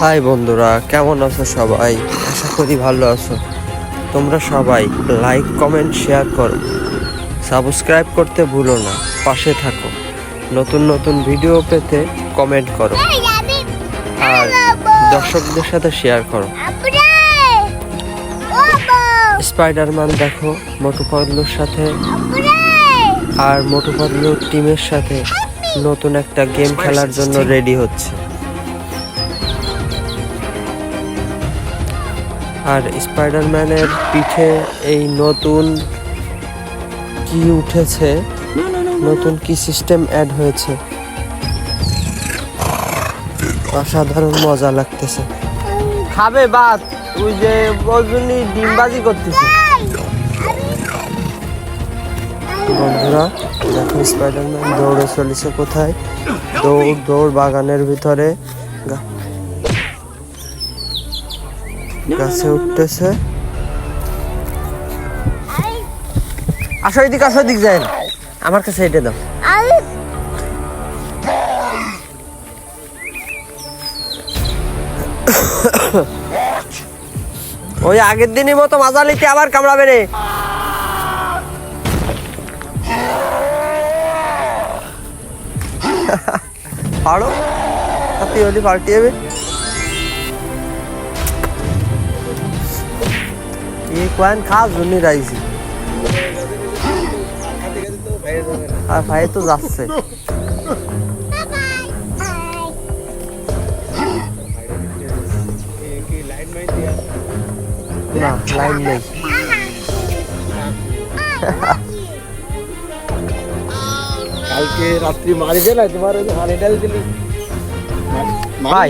High বন্ধুরা কেমন আছো সবাই? আশা করি ভালো আছো। তোমরা সবাই লাইক কমেন্ট শেয়ার করো। সাবস্ক্রাইব করতে ভুলো না পাশে থাকো। নতুন নতুন ভিডিও পেতে কমেন্ট করো। আর দর্শকদের সাথে শেয়ার করো। স্পাইডারম্যান দেখো মোটু পাতলুর সাথে আর মোটু পাতলুর টিমের সাথে নতুন একটা গেম খেলার জন্য রেডি হচ্ছে। আর স্পাইডারম্যানের পিঠে এই নতুন কি উঠেছে? নতুন কি সিস্টেম অ্যাড হয়েছে? অসাধারণ মজা লাগতেছে। খাবে বাত ওই যে জন্যই ডিমবাজি করতেছে বন্ধুরা দেখো স্পাইডারম্যান দৌড়ে চলেছে কোথায়? দৌড় দৌড় বাগানের ভিতরে। গা- গাছে উঠতেছে। আসো আসো আমার কাছে এটা দাও। ওই আগের দিনই মতো মাজা লিতে আবার কামড়াবে রে। পারো? হলি এই কয়েন খাস জন্য রাইছি। আর ভাই তো যাচ্ছে। না লাইন নেই। কালকে রাত্রি মারি দে না তোমার ওই হানিটা দিলি। ভাই